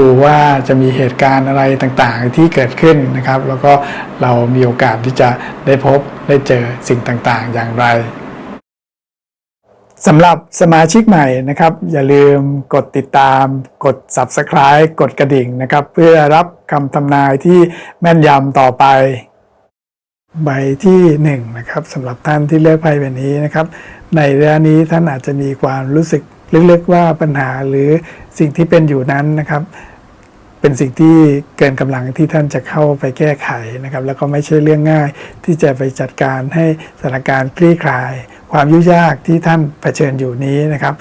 ดูว่าจะมีเหตุการณ์อะไรต่างๆที่เกิดขึ้นนะครับ แล้วก็เรามีโอกาสที่จะได้พบได้เจอสิ่งต่างๆ อย่างไรสำหรับสมาชิกใหม่นะครับ อย่าลืมกดติดตาม กด Subscribe กดกระดิ่งนะครับ เพื่อรับคำทำนายที่แม่นยำต่อไป ใบที่1นงนะครับสำหรับท่านที่เลือกไพ่ใบนี้นะครับ ในเระยะนี้ท่านอาจจะมีความรู้สึก ลึกๆว่าปัญหาหรือสิ่งที่เป็นอยู่นั้นนะครับ เป็นสิ่งที่เกินกำลังที่ท่านจะเข้าไปแก้ไขนะครับ แล้วก็ไม่ใช่เรื่องง่ายที่จะไปจัดการให้สถานการณ์คลี่คลาย ความยุ่งยากที่ท่านเผชิญอยู่นี้นะครับ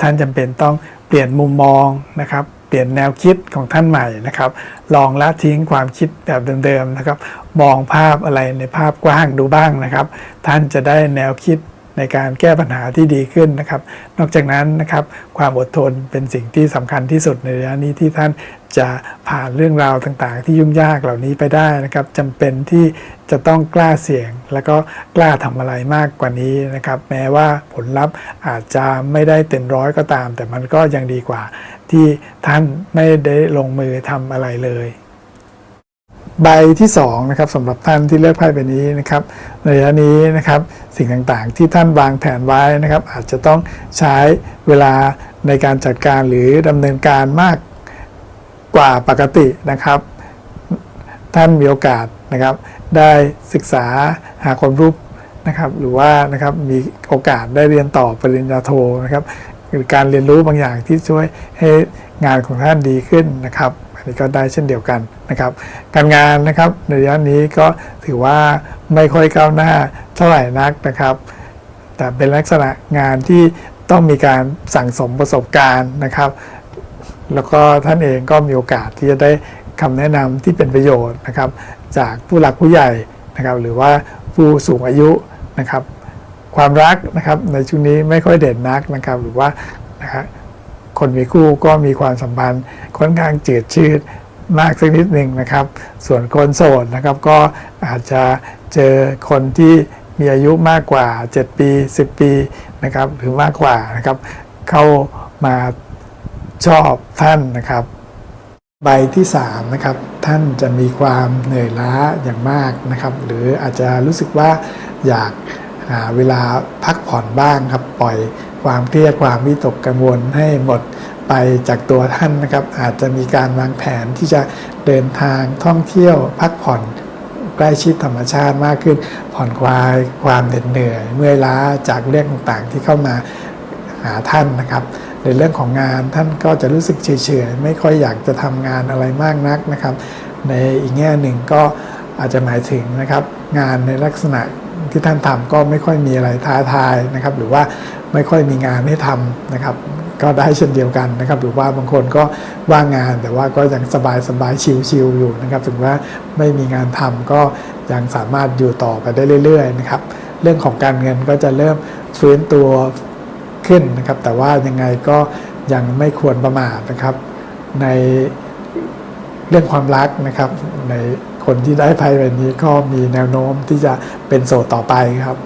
ท่านจำเป็นต้องเปลี่ยนมุมมองนะครับเปลี่ยนแนวคิดของท่านใหม่นะครับ ลองละทิ้งความคิดแบบเดิมๆนะครับ มองภาพอะไรในภาพกว้างดูบ้างนะครับ ท่านจะได้แนวคิด ในการแก้ปัญหาที่ดีขึ้นนะครับ นอกจากนั้นนะครับความอดทนเป็นสิ่งที่สำคัญที่สุดในระยะนี้ที่ท่านจะผ่านเรื่องราวต่างๆ ที่ยุ่งยากเหล่านี้ไปได้นะครับจำเป็นที่จะต้องกล้าเสี่ยง แล้วก็กล้าทำอะไรมากกว่านี้นะครับ แม้ว่าผลลัพธ์อาจจะไม่ได้เต็มร้อยก็ตาม แต่มันก็ยังดีกว่า ที่ท่านไม่ได้ลงมือทำอะไรเลย ใบที่2นะครับสำหรับท่านที่เลือกไพ่ใบนี้นะครับในระยะนี้นะครับสิ่งต่างๆ ที่ท่านวางแผนไว้นะครับ อาจจะต้องใช้เวลาในการจัดการหรือดำเนินการมากกว่าปกตินะครับ ท่านมีโอกาสนะครับ ได้ศึกษาหาความรู้นะครับ หรือว่านะครับมีโอกาสได้เรียนต่อปริญญาโทนะครับหรือการเรียนรู้บางอย่างที่ช่วยให้งานของท่านดีขึ้นนะครับ นี้ก็ได้เช่นเดียวกันนะครับ การงานนะครับในระยะนี้ก็ถือว่าไม่ค่อยก้าวหน้าเท่าไหร่นักนะครับ แต่เป็นลักษณะงานที่ต้องมีการสั่งสมประสบการณ์นะครับ แล้วก็ท่านเองก็มีโอกาสที่จะได้คำแนะนำที่เป็นประโยชน์นะครับ จากผู้หลักผู้ใหญ่นะครับหรือว่าผู้สูงอายุนะครับ ความรักนะครับในช่วงนี้ไม่ค่อยเด่นนักนะครับ หรือว่านะครับ คนมีคู่ก็มีความสัมพันธ์ค่อนข้างจืดชืดมากสักนิดหนึ่งนะครับ ส่วนคนโสดนะครับก็อาจจะเจอคนที่มีอายุมากกว่า 7 ปี 10 ปีนะครับหรือมากกว่านะครับเข้ามาชอบท่านนะครับ ใบที่3นะครับท่านจะมีความเหนื่อยล้าอย่างมากนะครับ หรืออาจจะรู้สึกว่าอยากหาเวลาพักผ่อนบ้างครับปล่อย ความเครียดความวิตกกังวลให้หมดไปจากตัวท่านนะครับ อาจจะมีการวางแผนที่จะเดินทางท่องเที่ยวพักผ่อนใกล้ชิดธรรมชาติมากขึ้น ผ่อนคลายความเหน็ดเหนื่อย เมื่อยล้าจากเรื่องต่างๆที่เข้ามาหาท่านนะครับ ในเรื่องของงานท่านก็จะรู้สึกเฉยๆไม่ค่อยอยากจะทำงานอะไรมากนักนะครับ ในอีกแง่หนึ่งก็อาจจะหมายถึงนะครับ งานในลักษณะ ที่ท่านทำก็ไม่ค่อยมีอะไรท้าทายนะครับ หรือว่าไม่ค่อยมีงานให้ทำนะครับ ก็ได้เช่นเดียวกันนะครับ หรือว่าบางคนก็ว่างงานแต่ว่าก็ยังสบายสบายชิลๆอยู่นะครับ ถึงว่าไม่มีงานทำก็ยังสามารถอยู่ต่อไปได้เรื่อยๆนะครับ เรื่องของการเงินก็จะเริ่มฟื้นตัวขึ้นนะครับ แต่ว่ายังไงก็ยังไม่ควรประมาทนะครับ ในเรื่องความรักนะครับใน คนที่ได้ไพ่ใบนี้ก็มีแนวโน้มที่จะเป็นโสดต่อไปครับ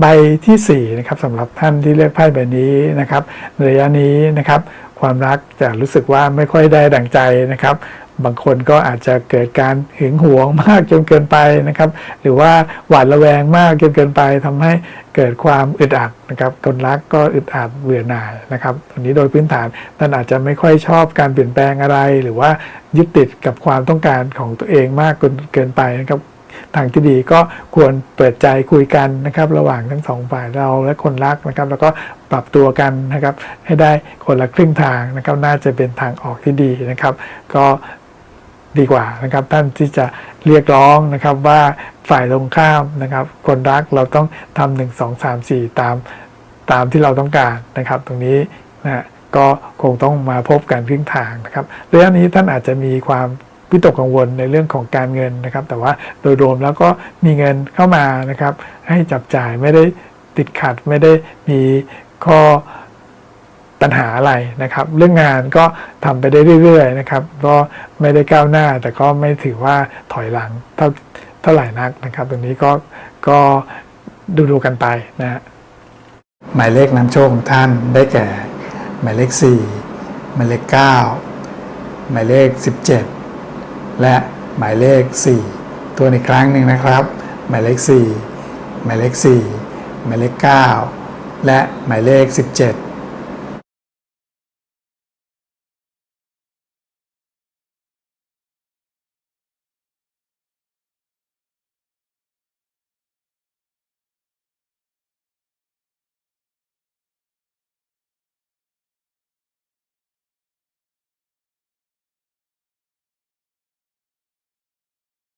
ใบที่4นะครับสำหรับท่านที่เลือกไพ่ใบนี้นะครับในระยะนี้นะครับ ความรักจะรู้สึกว่าไม่ค่อยได้ดั่งใจนะครับ บางคนก็อาจจะเกิดการหึงหวงมากจนเกินไปนะครับ หรือว่าหวาดระแวงมากจนเกินไปทำให้เกิดความอึดอัดนะครับคนรักก็อึดอัดเบื่อหน่ายนะครับอันนี้โดยพื้นฐานท่านอาจจะไม่ค่อยชอบการเปลี่ยนแปลงอะไร หรือว่ายึดติดกับความต้องการของตัวเองมากจนเกินไปนะครับทางที่ดีก็ควรเปิดใจคุยกันนะครับระหว่างทั้งสองฝ่ายเราและคนรักนะครับ แล้วก็ปรับตัวกันนะครับ ให้ได้คนละครึ่งทางนะครับ น่าจะเป็นทางออกที่ดีนะครับ ก็ ดีกว่านะครับ ท่านที่จะเรียกร้องนะครับว่าฝ่ายตรงข้ามนะครับ คนรักเราต้องทำหนึ่งสองสามสี่ตามตามที่เราต้องการนะครับ ตรงนี้นะก็คงต้องมาพบกันครึ่งทางนะครับระยะนี้ท่านอาจจะมีความวิตกกังวลในเรื่องของการเงินนะครับ แต่ว่าโดยรวมแล้วก็มีเงินเข้ามานะครับ ให้จับจ่ายไม่ได้ติดขัดไม่ได้มีข้อ ปัญหาอะไรนะครับ เรื่องงานก็ทำไปได้เรื่อยๆนะครับก็ไม่ได้ก้าวหน้า แต่ก็ไม่ถือว่าถอยหลังเท่าเท่าไหร่นักนะครับ ตรงนี้ก็ก็ดูดูกันไปนะฮะหมายเลขนำโชคของท่านได้แก่ หมายเลข 4 หมายเลข 9 หมายเลข 17 และหมายเลข 4 ตัวอีกครั้งหนึ่งนะครับ หมายเลข 4 หมายเลข 4 หมายเลข 9 และหมายเลข 17